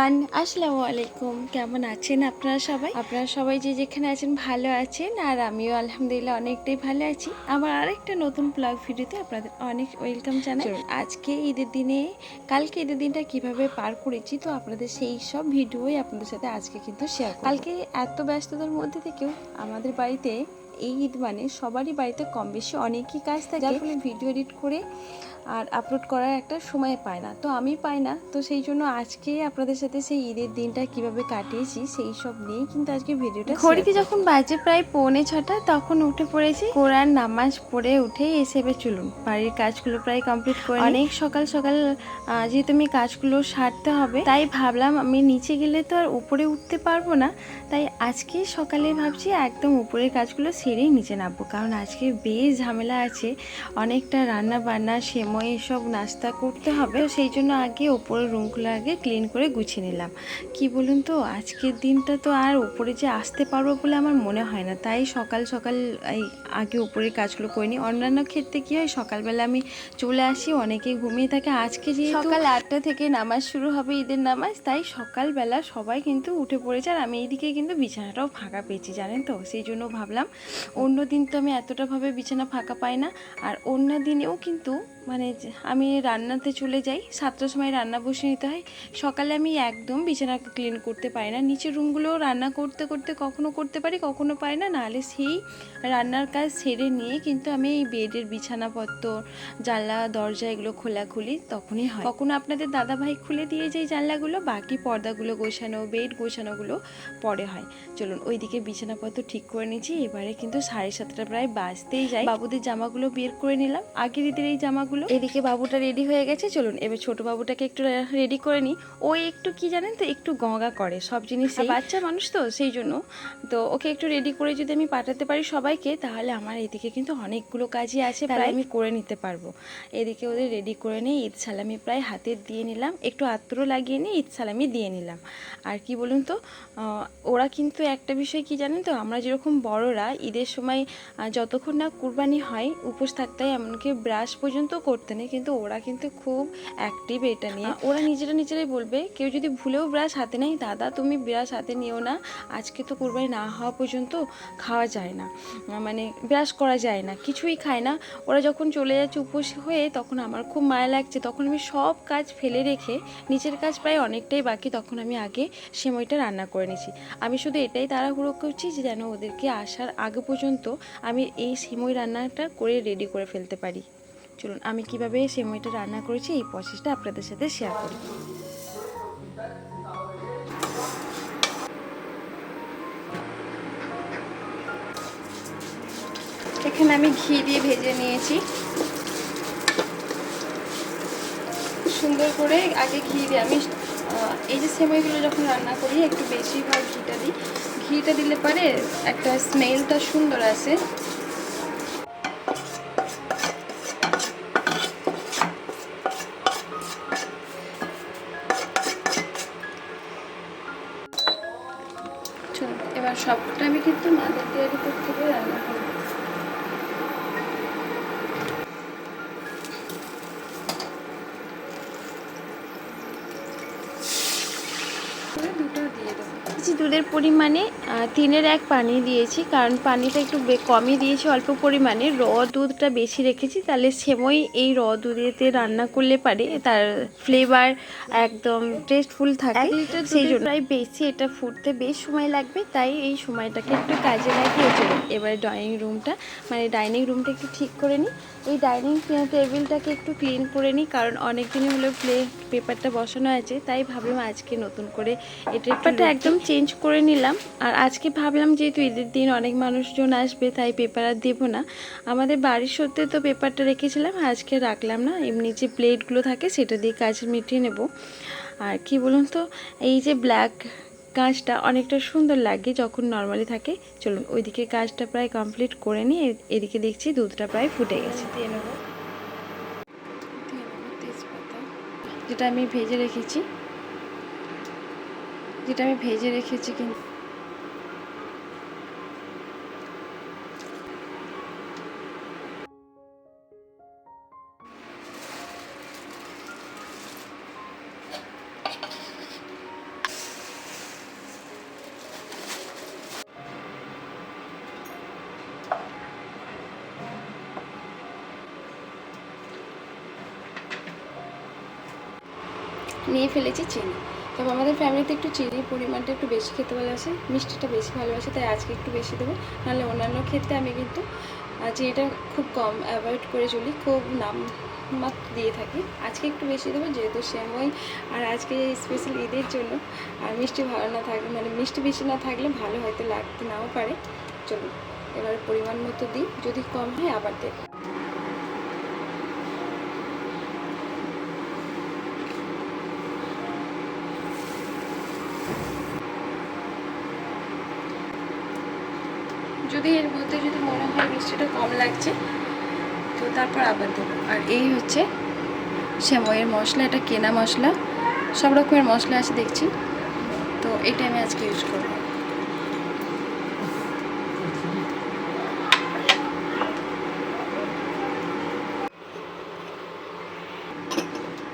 Everyone আসসালামু আলাইকুম কেমন আছেন আপনারা সবাই? আপনারা সবাই যে যেখানে আছেন ভালো আছেন আর আমিও আলহামদুলিল্লাহ অনেকটাই ভালো আছি। আমার আরেকটা নতুন ব্লগ ভিডিওতে আপনাদের অনেক ওয়েলকাম জানাই। আজকে ঈদের দিনে কালকে ঈদের দিনটা কীভাবে পার করেছি তো আপনাদের সেই সব ভিডিওই আপনাদের সাথে আজকে কিন্তু শেয়ার কালকে এত ব্যস্ততার মধ্যে থেকেও আমাদের বাড়িতে এই ঈদ মানে সবারই বাড়িতে কম বেশি অনেকই কাজ থাকে। যার ফলে ভিডিও এডিট করে আর আপলোড করার একটা সময় পায় না। তো আমি পাই না। তো সেই জন্য আজকে আপনাদের সাথে সেই ঈদের দিনটা কীভাবে কাটিয়েছি সেই সব নিয়েই কিন্তু আজকে ভিডিওটা ঘড়িতে যখন বাজে প্রায় পৌনে ছটা তখন উঠে পড়েছি। কোরআন নামাজ পড়ে উঠে এসে এবার চলুন। বাড়ির কাজগুলো প্রায় কমপ্লিট করে অনেক সকাল সকাল যেহেতু আমি কাজগুলো সারতে হবে তাই ভাবলাম আমি নিচে গেলে তো আর উপরে উঠতে পারব না। তাই আজকে সকালে ভাবছি একদম উপরের কাজগুলো সেরেই নিচে নামবো। কারণ আজকে বেশ ঝামেলা আছে। অনেকটা রান্না বান্না সেময় এসব নাস্তা করতে হবে। সেই জন্য আগে ওপরের রুমগুলো আগে ক্লিন করে গুছিয়ে নিলাম। কি বলুন তো, আজকের দিনটা তো আর উপরে যে আসতে পারব বলে আমার মনে হয় না। তাই সকাল সকাল এই আগে উপরের কাজগুলো করে নিই। অন্যান্য ক্ষেত্রে কী হয়, সকালবেলা আমি চলে আসি অনেকে ঘুমিয়ে থাকে। আজকে যে সকাল আটটা থেকে নামাজ শুরু হবে ঈদের নামাজ, তাই সকালবেলা সবাই কিন্তু উঠে পড়েছে। আর আমি এইদিকে কিন্তু বিছানাটাও ফাঁকা পেয়েছি, জানেন তো? সেই জন্য ভাবলাম অন্য দিন তো আমি এতটাভাবে বিছানা ফাঁকা পাই না। আর অন্য দিনেও কিন্তু মানে যে- আমি রান্নাতে চলে যাই, সাতটার সময় রান্না বসে নিতে হয়। সকালে আমি একদম বিছানা ক্লিন করতে পারি না। নিচের রুমগুলো রান্না করতে করতে কখনো করতে পারি, কখনো পারি না। নাহলে সেই রান্নার কাজ সেরে নিয়ে কিন্তু আমি এই বেডের বিছানাপত্র জানলা, দরজা এগুলো খোলাখুলি তখনই হয়। কখনো আপনাদের দাদা ভাই খুলে দিয়ে যায় জানলাগুলো, বাকি পর্দাগুলো গোছানো, বেড গোছানোগুলো পরে হয়। চলুন ওইদিকে বিছানাপত্র ঠিক করে নিয়েছি এবারে কিন্তু সাড়ে সাতটা প্রায় বাজতেই যাই বাবুদের জামাগুলো বের করে নিলাম। আগের ঈদের এই জামাগুলো এদিকে বাবুটা রেডি হয়ে গেছে চলুন এবার ছোট বাবুটাকে একটু রেডি করে নিই। ও একটু কি জানেন তো একটু গঙ্গা করে সব জিনিস বাচ্চা মানুষ তো সেই জন্য। তো ওকে একটু রেডি করে যদি আমি পাঠাতে পারি সবাইকে তাহলে আমার এদিকে কিন্তু অনেকগুলো কাজই আছে প্রায় আমি করে নিতে পারব। এদিকে ওদের রেডি করে নিয়ে ঈদ সালামি প্রায় হাতে দিয়ে নিলাম। একটু আত্র লাগিয়ে নিয়ে ঈদ সালামি দিয়ে নিলাম। আর কি বলুন তো ওরা কিন্তু একটা বিষয় কি জানেন তো আমরা যেরকম বড়রা ঈদের সময় যতক্ষণ না কুরবানি হয় উপোস থাকতে হয় এমনকি ব্রাশ পর্যন্ত করতে নেই, কিন্তু ওরা কিন্তু খুব অ্যাক্টিভ এটা নিয়ে। ওরা নিজেরা নিজেরাই বলবে, কেউ যদি ভুলেও ব্রাশ হাতে নেই দাদা তুমি ব্রাশ হাতে নিও না, আজকে তো কুরবানি না হওয়া পর্যন্ত খাওয়া যায় না। মানে ব্রাশ করা যায় না, কিছুই খায় না। ওরা যখন চলে যাচ্ছে উপোস হয়ে, তখন আমার খুব মায়া লাগছে, তখন আমি সব কাজ ফেলে রেখে নিচের কাজ প্রায় অনেকটাই বাকি, তখন আমি আগে সেমইটা রান্না করে নিয়েছি আমি শুধু এটাই তাড়াহুড়ো করছি যে যেন ওদেরকে আসার আগে পর্যন্ত আমি এই সেমই রান্নাটা করে রেডি করে ফেলতে পারি। চলুন, আমি কীভাবে সেমইটা রান্না করেছি, এই প্রসেসটা আপনাদের সাথে শেয়ার করি। এখানে আমি ঘি দিয়ে ভেজে নিয়েছি। সুন্দর করে আগে ঘি দিয়ে আমি এই যে সেমাইগুলো যখন রান্না করি, একটু বেশিরভাগ ঘিটা দিই। ঘিটা দিলে পরে একটা স্মেলটা সুন্দর আসে। দিয়ে দুধের পরিমাণে তিনের এক পানি দিয়েছি। কারণ পানিটা একটু কমই দিয়েছি অল্প পরিমাণে। র দুধটা বেশি রেখেছি তাহলে সেমই এই র দুধেতে রান্না করলে পারে তার ফ্লেভার একদম টেস্টফুল থাকে। সেই জন্য প্রায় বেশি এটা ফুটতে বেশ সময় লাগবে তাই এই সময়টাকে একটু কাজে লাগিয়ে চলো এবার ড্রয়িং রুমটা মানে ডাইনিং রুমটা একটু ঠিক করে নিই। এই ডাইনিং টেবিলটাকে একটু ক্লিন করে নিই কারণ অনেক দিন হলো প্লে পেপারটা বসানো আছে তাই ভাবলাম আজকে নতুন করে এটা একদম চেঞ্জ করে নিলাম। আর আজকে ভাবলাম যেহেতু ঈদের দিন অনেক মানুষজন আসবে, তাই পেপার আর দেবো না। আমাদের বাড়ির সত্যি তো পেপারটা রেখেছিলাম আজকে রাখলাম না। এমনি যে প্লেটগুলো থাকে, সেটা দিয়ে কাজ মিটিয়ে নেব। আর কি বলুন তো, এই যে ব্ল্যাক কাজটা অনেকটা সুন্দর লাগে যখন নর্মালি থাকে। চলুন, ওইদিকে কাজটা প্রায় কমপ্লিট করে নিয়ে এদিকে দেখছি দুধটা প্রায় ফুটে গেছে। দিয়ে নেব। যেটা আমি ভেজে রেখেছি। যেটা আমি ভেজে রেখেছি কিন্তু। নিয়ে ফেলেছি চিনি। তবে আমাদের ফ্যামিলিতে একটু চিনির পরিমাণটা একটু বেশি খেতে ভালোবাসে মিষ্টিটা বেশি ভালোবাসে, তাই আজকে একটু বেশি দেবো। নাহলে অন্যান্য ক্ষেত্রে আমি কিন্তু চিনিটা খুব কম অ্যাভয়েড করে চলি, খুব নাম মাত্র দিয়ে থাকি। আজকে একটু বেশি দেবো, যেহেতু সেমই, আর আজকে স্পেশাল ঈদের জন্য, আর মিষ্টি ভালো না থাকলে মানে মিষ্টি বেশি না থাকলে ভালো হয়তো লাগতে নাও পারে। চলুন, এবার পরিমাণ মতো দিই, যদি কম হয় আবার দেবো যদি এর মধ্যে যদি মনে হয় মিষ্টিটা কম লাগছে, তো তারপর আবার দেবো। আর এই হচ্ছে সেময়ের মশলা, এটা কেনা মশলা, সব রকমের মশলা আছে দেখছি। তো এটা আমি আজকে ইউজ করব।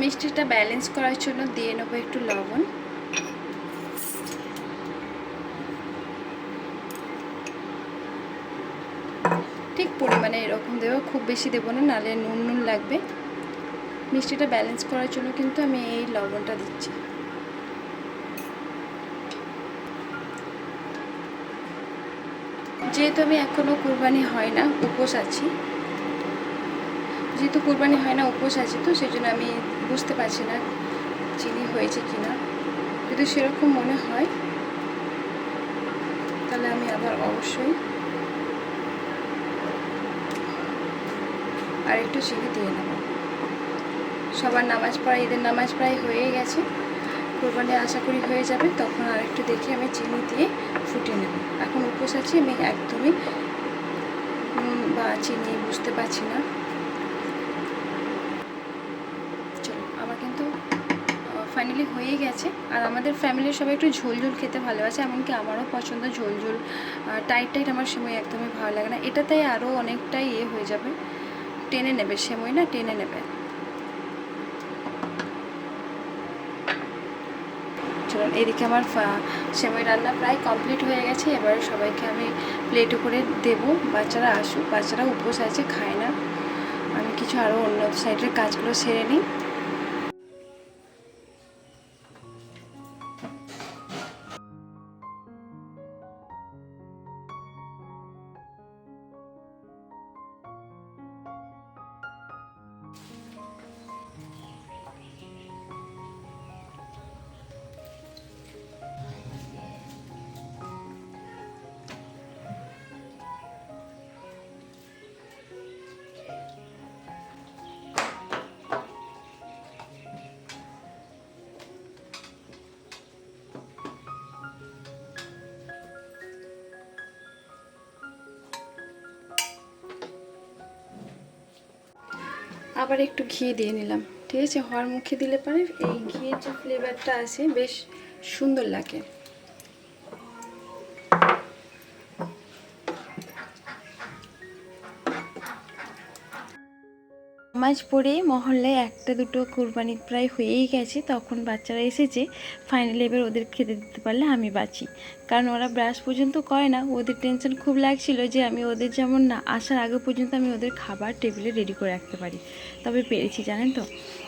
মিষ্টিটা ব্যালেন্স করার জন্য দিয়ে নেব একটু লবণ ঠিক পরিমাণে এরকম দেবো খুব বেশি দেবো না নাহলে নুন নুন লাগবে। মিষ্টিটা ব্যালেন্স করার জন্য কিন্তু আমি এই লবণটা দিচ্ছি। যেহেতু আমি এখনও কুরবানি হয় না, উপোস আছি। যেহেতু কুরবানি হয় না, উপোস আছি তো সেই জন্য আমি বুঝতে পারছি না চিনি হয়েছে কি না যদি সেরকম মনে হয়, তাহলে আমি আবার অবশ্যই আর একটু চিনি দিয়ে নেব। সবার নামাজ পড়া, ঈদের নামাজ প্রায় হয়ে গেছে। কোরবানি আশা করি হয়ে যাবে। তখন আর একটু দেখে আমি চিনি দিয়ে ফুটিয়ে নেব। এখন উপোস আছি, আমি একদমই বা চিনি বুঝতে পারছি না। চলো, আমার কিন্তু ফাইনালি হয়ে গেছে। আর আমাদের ফ্যামিলির সবাই একটু ঝোল ঝোল খেতে ভালোবাসে, এমনকি আমারও পছন্দ ঝোল ঝোল। টাইট টাইট আমার সময় একদমই ভালো লাগে না। এটাতে আরও অনেকটাই ইয়ে হয়ে যাবে। টেনে নেবে সেমই না টেনে নেবে। চলুন, এদিকে আমার সেময় সেমই রান্না প্রায় কমপ্লিট হয়ে গেছে। এবার সবাইকে আমি প্লেটে করে দেবো। বাচ্চারা আসুক, বাচ্চারা উপোস আছে, খায় না। আমি কিছু আরও অন্য সাইডের কাজগুলো সেরে নিই। আবার একটু ঘি দিয়ে নিলাম। ঠিক আছে? হওয়ার মুখে দিলে পরে এই ঘিয়ের যে ফ্লেভারটা আছে, বেশ সুন্দর লাগে। নামাজ পড়ে মহল্লায় একটা দুটো কোরবানি প্রায় হয়েই গেছে, তখন বাচ্চারা এসেছে ফাইনালি এবার ওদের খেতে দিতে পারলে আমি বাঁচি। কারণ ওরা ব্রাশ পর্যন্ত করে না। ওদের টেনশন খুব লাগছিল যে আমি ওদের যেমন না, আসার আগে পর্যন্ত আমি ওদের খাবার টেবিলে রেডি করে রাখতে পারি। তবে পেরেছি, জানেন তো?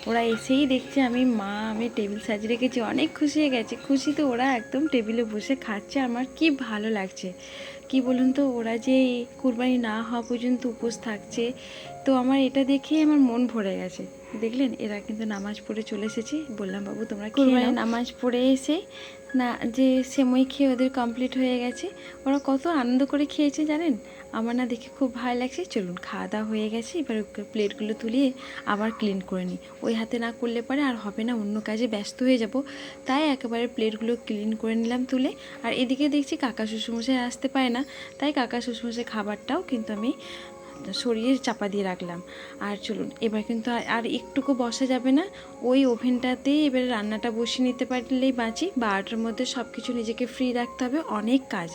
ওরা এসেই দেখছে আমি, মা, আমি টেবিল সাজিয়ে রেখেছি, অনেক খুশি হয়ে গেছে। খুশিতে ওরা একদম টেবিলে বসে খাচ্ছে, আমার কি ভালো লাগছে। কি বলুন তো, ওরা যে কুরবানি না হওয়া পর্যন্ত উপোস থাকছে, তো আমার এটা দেখেই আমার মন ভরে গেছে। দেখলেন, এরা কিন্তু নামাজ পড়ে চলে এসেছে। বললাম, বাবু, তোমরা কুরবানি নামাজ পড়ে এসে না, যে সেমই খেয়ে ওদের কমপ্লিট হয়ে গেছে, ওরা কত আনন্দ করে খেয়েছে জানেন? আমার না দেখে খুব ভালো লাগছে। চলুন খাওয়া দাওয়া হয়ে গেছে, এবার প্লেটগুলো তুলিয়ে আবার ক্লিন করে নিই। ওই হাতে না করলে পরে আর হবে না, অন্য কাজে ব্যস্ত হয়ে যাব। তাই একেবারে প্লেটগুলো ক্লিন করে নিলাম তুলে। আর এদিকে দেখছি কাকা শ্বশুরমশাই আসতে পারে না। তাই কাকা শ্বশুরমশাই খাবারটাও কিন্তু আমি সরিয়ে চাপা দিয়ে রাখলাম। আর চলুন, এবার কিন্তু আর- একটুকু বসা যাবে না। ওই ওভেনটাতেই এবার রান্নাটা বসিয়ে নিতে পারলেই বাঁচি। বারোটার মধ্যে সব কিছু নিজেকে ফ্রি রাখতে হবে, অনেক কাজ।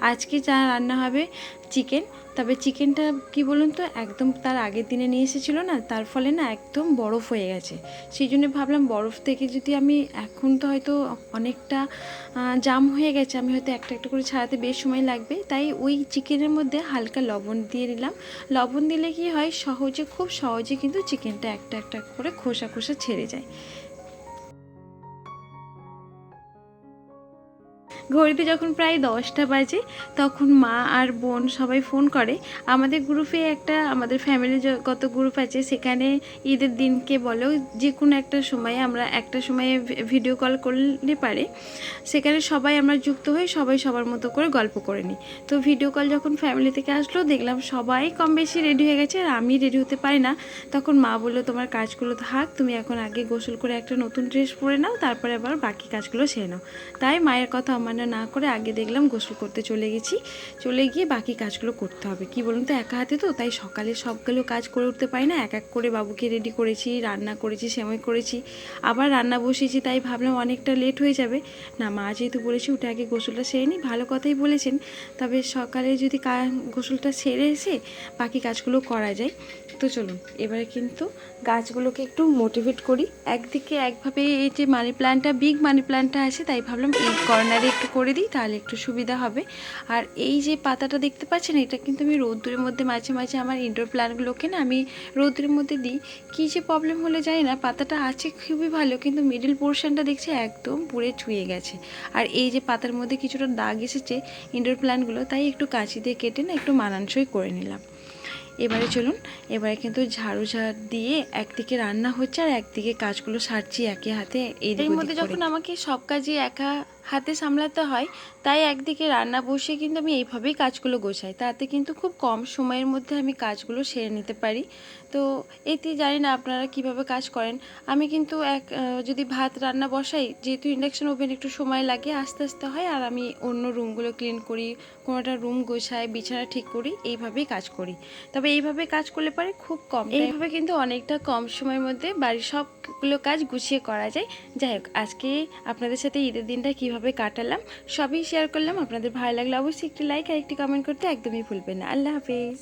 আজকে যা রান্না হবে চিকেন তবে চিকেনটা কি বলুন তো, একদম তার আগের দিনে নিয়ে এসেছিল না, তার ফলে না একদম বরফ হয়ে গেছে। সেই জন্য ভাবলাম বরফ থেকে যদি আমি এখন তো হয়তো অনেকটা জাম হয়ে গেছে, আমি হয়তো একটা একটা করে ছাড়াতে বেশ সময় লাগবে। তাই ওই চিকেনের মধ্যে হালকা লবণ দিয়ে দিলাম। লবণ দিলে কি হয়, সহজে, খুব সহজে কিন্তু চিকেনটা একটা একটা করে খোসা খোসা ছেড়ে যায়। ঘড়িতে যখন প্রায় দশটা বাজে, তখন মা আর বোন সবাই ফোন করে। আমাদের গ্রুপে একটা, আমাদের ফ্যামিলি কত গ্রুপ আছে, সেখানে ঈদের দিনকে বলো যে কোনো একটা সময়ে আমরা একটা সময়ে ভিডিও কল করলে পারে। সেখানে সবাই আমরা যুক্ত হয়ে সবাই সবার মতো করে গল্প করে নিই। তো ভিডিও কল যখন ফ্যামিলি থেকে আসলো, দেখলাম সবাই কম বেশি রেডি হয়ে গেছে, আর আমি রেডি হতে পারি না। তখন মা বলল, তোমার কাজগুলো থাক, তুমি এখন আগে গোসল করে একটা নতুন ড্রেস পরে নাও, তারপরে আবার বাকি কাজগুলো সেরে নাও। তাই মায়ের কথা অমান্য না করে আগে দেখলাম গোসল করতে চলে গেছি। চলে গিয়ে বাকি কাজগুলো করতে হবে। কি বলুন তো, একা হাতে তো, তাই সকালে সবগুলো কাজ করে উঠতে পারি না। এক এক করে বাবুকে রেডি করেছি, রান্না করেছি, সেমই করেছি, আবার রান্না বসিয়েছি, তাই ভাবলাম অনেকটা লেট হয়ে যাবে। না, মা যেহেতু বলেছি উঠে আগে গোসলটা সেরে নিই, ভালো কথাই বলেছেন। তবে সকালে যদি গোসলটা সেরে এসে বাকি কাজগুলো করা যায়, তো চলুন। এবারে কিন্তু গাছগুলোকে একটু মোটিভেট করি। একদিকে একভাবে এই যে মানি প্ল্যান্টটা বিগ মানি প্ল্যান্টটা আছে, তাই ভাবলাম এই কর্নারে একটু করে দিই তাহলে একটু সুবিধা হবে। আর এই যে পাতাটা দেখতে পাচ্ছেন এটা কিন্তু আমি রৌদ্রের মধ্যে মাঝে মাঝে আমার ইনডোর প্ল্যান্টগুলোকে না আমি রৌদ্রের মধ্যে দিই। কী যে প্রবলেম হলে জানি না পাতাটা আছে খুবই ভালো কিন্তু মিডিল পোর্শনটা দেখছি একদম পুড়ে ছুঁয়ে গেছে। আর এই যে পাতার মধ্যে কিছুটা দাগ এসেছে ইনডোর প্ল্যান্টগুলো তাই একটু কাঁচি দিয়ে কেটে না একটু মানানসই করে নিলাম। এবারে চলুন এবারে কিন্তু ঝাড়ু ঝাড় দিয়ে একদিকে রান্না হচ্ছে আর একদিকে কাজগুলো সারছি একে হাতে এই এর মধ্যে যখন আমাকে সব কাজই একা হাতে সামলাতে হয়, তাই একদিকে রান্না বসিয়ে কিন্তু আমি এইভাবেই কাজগুলো গোছাই। তাতে কিন্তু খুব কম সময়ের মধ্যে আমি কাজগুলো সেরে নিতে পারি। তো এতে জানি না আপনারা কীভাবে কাজ করেন। আমি কিন্তু এক যদি ভাত রান্না বসাই, যেহেতু ইন্ডাকশন ওভেন একটু সময় লাগে, আস্তে আস্তে হয়, আর আমি অন্য রুমগুলো ক্লিন করি কোনোটা রুম গোছাই, বিছানা ঠিক করি, এইভাবেই কাজ করি। তবে এইভাবে কাজ করলে পারে খুব কম এইভাবে কিন্তু অনেকটা কম সময়ের মধ্যে বাড়ির সবগুলো কাজ গুছিয়ে করা যায়। যাই হোক, আজকে আপনাদের সাথে ঈদের দিনটা কীভাবে কাটালাম সবই শেয়ার করলাম। আপনাদের ভালো লাগলে অবশ্যই একটি লাইক আর একটি কমেন্ট করতে একদমই ভুলবেন না। আল্লাহ হাফিজ।